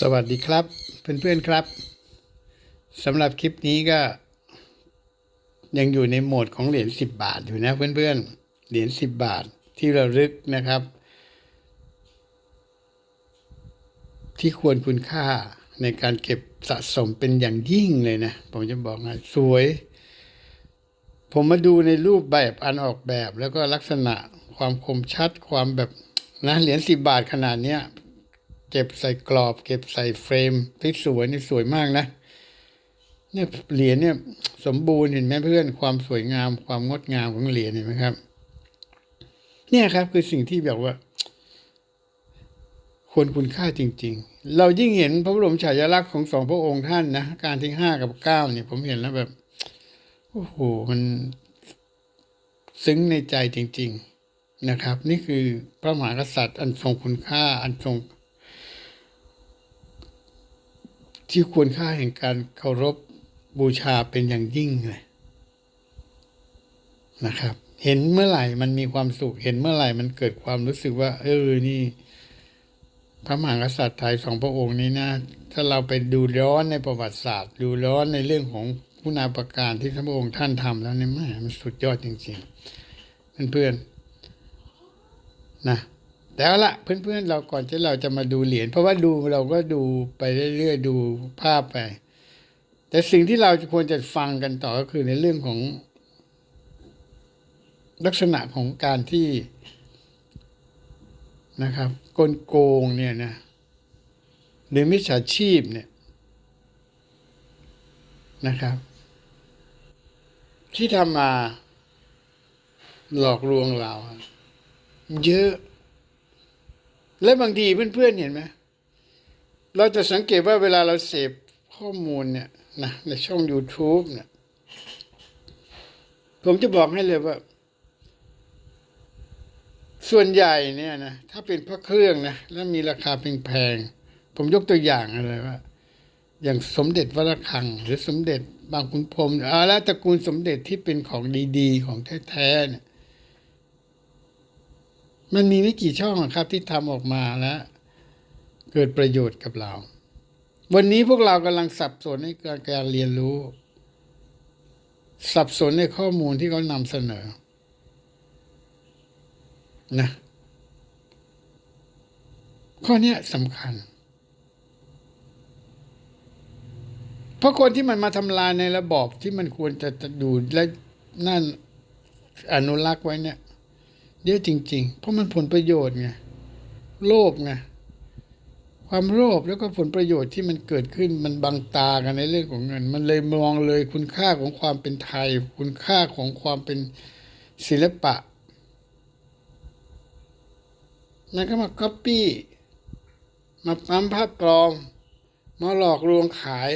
สวัสดีครับ เพื่อนๆครับสำหรับคลิปนี้ก็ ยังอยู่ในโหมดของเหรียญสิบบาทอยู่นะเพื่อนๆเหรียญสิบบาทที่ระลึกนะครับ ที่ควรคุณค่าในการเก็บสะสมเป็นอย่างยิ่งเลยนะ ผมจะบอกให้สวย ผมมาดูในรูปแบบอันออกแบบแล้วก็ลักษณะความคมชัดความแบบนะเหรียญสิบบาทขนาดเนี้ย เก็บใส่กรอบ เก็บใส่เฟรมที่สวยนี่สวยมากนะเนี่ยเหรียญเนี่ยสมบูรณ์เห็นไหมเพื่อนความสวยงาม ความงดงามของเหรียญเห็นไหมครับ เนี่ยครับคือสิ่งที่แบบว่า ควรคุณค่าจริง ๆ เรายิ่งเห็นพระบรมฉายาลักษณ์ของสองพระองค์ท่านนะการที่ห้ากับเก้าเนี่ย ผมเห็นแล้วแบบโอ้โหมันซึ้งในใจจริง ๆนะครับ นี่คือพระมหากษัตริย์อันทรงคุณค่าอันทรง ที่ควรค่าแห่งการเคารพบูชาเป็นอย่างยิ่งเลยนะครับ เห็นเมื่อไหร่มันมีความสุข เห็นเมื่อไหร่มันเกิดความรู้สึกว่า เออนี่ พระมหากษัตริย์ไทยสองพระองค์นี้นะ ถ้าเราไปดูย้อนในประวัติศาสตร์ ดูย้อนในเรื่องของผู้นาประการที่พระองค์ท่านทำแล้วเนี่ยแม่มันสุดยอดจริงๆเพื่อนๆนะ แต่เอาละเพื่อนๆเราก่อนที่เราจะมาดูเหรียญเพราะว่าดูเราก็ดูไปเรื่อยๆดูภาพไป แต่สิ่งที่เราควรจะฟังกันต่อก็คือในเรื่องของ ลักษณะของการที่นะครับกลโกงเนี่ยนะหรือมิจฉาชีพเนี่ยนะครับ ที่ทำมาหลอกลวงเรา เยอะ และบางทีเพื่อนๆเห็นไหมเราจะสังเกตว่าเวลาเราเสพข้อมูลเนี่ยนะในช่อง YouTube เนี่ยผมจะบอกให้เลยว่า ส่วนใหญ่เนี่ยนะถ้าเป็นพระเครื่องนะแล้วมีราคาแพงๆผมยกตัวอย่างอะไรว่า อย่างสมเด็จวรคัง หรือสมเด็จบางขุนพรมอาแล้วตระกูลสมเด็จที่เป็นของดีๆ ของแท้ๆเนี่ย มันมีไม่กี่ช่องครับที่ทำออกมาแล้ว เกิดประโยชน์กับเรา วันนี้พวกเรากำลังสับสนในการการเรียนรู้ สับสนในข้อมูลที่เขานำเสนอนะข้อนี้สำคัญ เพราะคนที่มันมาทำลายในระบอบที่มันควรจะจะดูและนั่นอนุรักษ์ไว้เนี่ย เยอะจริง ๆ เพราะมันผลประโยชน์ไงโลภไงความโลภแล้วก็ผลประโยชน์ที่มันเกิดขึ้นมันบังตากันในเรื่องของเงิน มันเลยมองเลยคุณค่าของความเป็นไทย คุณค่าของความเป็นศิลปะมันก็มาก๊อปปี้มาปั๊มภาพปลอม มาหลอกลวงขาย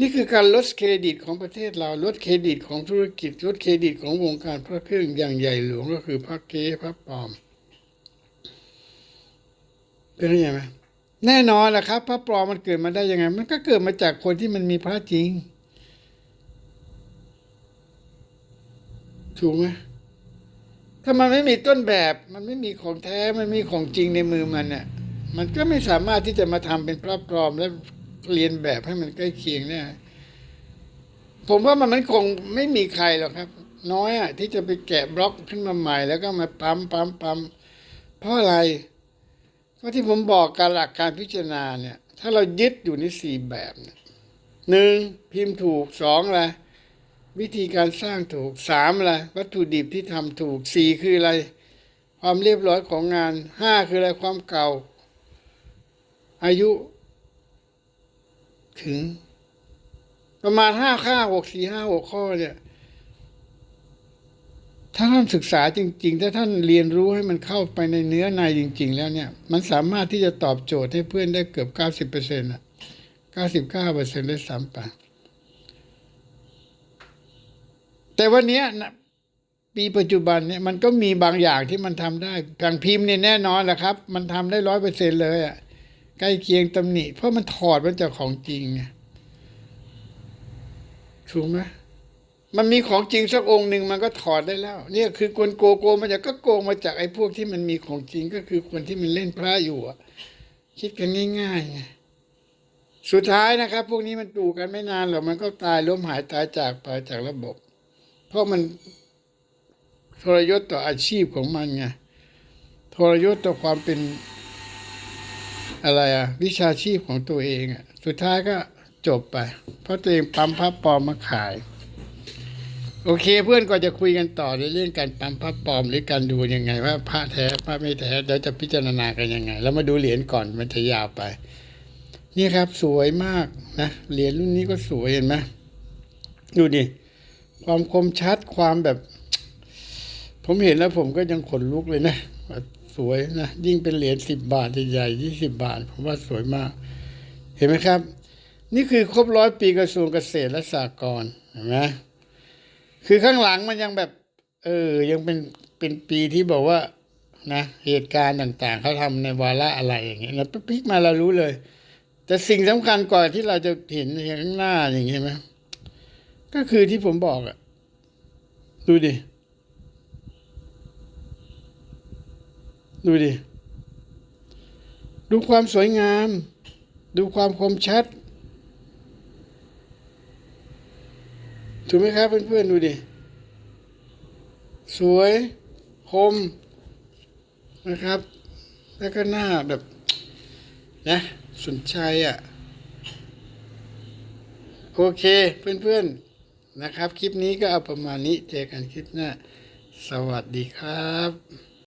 นี่คือการลดเครดิตของประเทศเราลดเครดิตของธุรกิจลดเครดิตของวงการพระเครื่องอย่างใหญ่หลวงก็คือพระเก๊พระปลอมเป็นยังไงไหมแน่นอนแหละครับ พระปลอมมันเกิดมาได้ยังไง มันก็เกิดมาจากคนที่มันมีพระจริง ถูกไหมถ้ามันไม่มีต้นแบบ มันไม่มีของแท้มันมีของจริงในมือมันเนี่ยมันก็ไม่สามารถที่จะมาทำเป็นพระปลอมและ เรียนแบบให้มันใกล้เคียงได้ผมว่ามันมันคงไม่มีใครหรอกครับ น้อยอะที่จะไปแกะบล็อกขึ้นมาใหม่ แล้วก็มาปั๊มปั๊มปั๊มเพราะอะไรก็ที่ผมบอกการหลักการพิจารณาเนี่ย ถ้าเรายึดอยู่ในสี่แบบเนี่ยหนึ่งพิมพ์ถูกสองอะไรวิธีการสร้างถูกสามอะไรวัตถุดิบที่ทำถูกสี่คืออะไร ความเรียบร้อยของงานห้าคืออะไรความเก่า อายุ ถึง ประมาณห้าข้าหกสี่ห้าหกข้อเนี่ย ถ้าท่านศึกษาจริง ๆ ถ้าท่านเรียนรู้ให้มันเข้าไปในเนื้อในจริง ๆ แล้วเนี่ย มันสามารถที่จะตอบโจทย์ให้เพื่อนได้เกือบเก้าสิบเปอร์เซ็นต์อะเก้าสิบเก้าเปอร์เซ็นต์ได้สามปะแต่วันนี้นะปีปัจจุบันเนี่ยมันก็มีบางอย่างที่มันทำได้ทางพิมพ์เนี่ยแน่นอนแหละครับ มันทำได้ร้อยเปอร์เซ็นเลยอะ ใกล้เคียงตำหนิ เพราะมันถอดมาจากของจริงไงถูกไหมมันมีของจริงสักองค์หนึ่งมันก็ถอดได้แล้ว เนี่ยคือกลโกโกมาจากก็โกงมาจากไอ้พวกที่มันมีของจริงก็คือคนที่มันเล่นพระอยู่อะคิดกันง่ายๆไงสุดท้ายนะครับ พวกนี้มันปลูกกันไม่นานหรอกมันก็ตายล้มหายตายจากไปจากระบบ เพราะมันทรยศต่ออาชีพของมันไงทรยศต่อความเป็น อะไรอะวิชาชีพของตัวเองอะสุดท้ายก็จบไป เพราะตัวเองปั๊มพระปลอมมาขาย โอเค เพื่อนก็จะคุยกันต่อในเรื่องการปั๊มพระปลอมหรือการดูยังไง ว่าพระแท้พระไม่แท้เดี๋ยวจะพิจารณากันยังไง แล้วมาดูเหรียญก่อนมันจะยาวไป นี่ครับ สวยมากนะเหรียญรุ่นนี้ก็สวยเห็นไหมดูดิความคมชัดความแบบ ผมเห็นแล้วผมก็ยังขนลุกเลยนะ ว่าสวยนะยิ่งเป็นเหรียญสิบบาทใหญ่ยี่สิบบาท ผมว่าสวยมาก เห็นไหมครับ นี่คือครบร้อยปีกระทรวงเกษตรและสหกรณ์เห็นไหมคือข้างหลังมันยังแบบ เออ ยังเป็นเป็นปีที่บอกว่านะเหตุการณ์ต่างๆ เขาทำในวาระอะไรอย่างเงี้ยแล้วพลิกมาเรารู้เลย แต่สิ่งสำคัญกว่าที่เราจะเห็นข้างหน้าอย่างเงี้ยไหมก็คือที่ผมบอกอะดูดิ ดูดิ ดูความสวยงาม ดูความคมชัด ถูกไหมครับเพื่อนๆ ดูดิ สวย คม นะครับ แล้วก็หน้าแบบ นะ สนใจอะ โอเคเพื่อนๆนะครับ คลิปนี้ก็เอาประมาณนี้ เจอกันคลิปหน้า สวัสดีครับ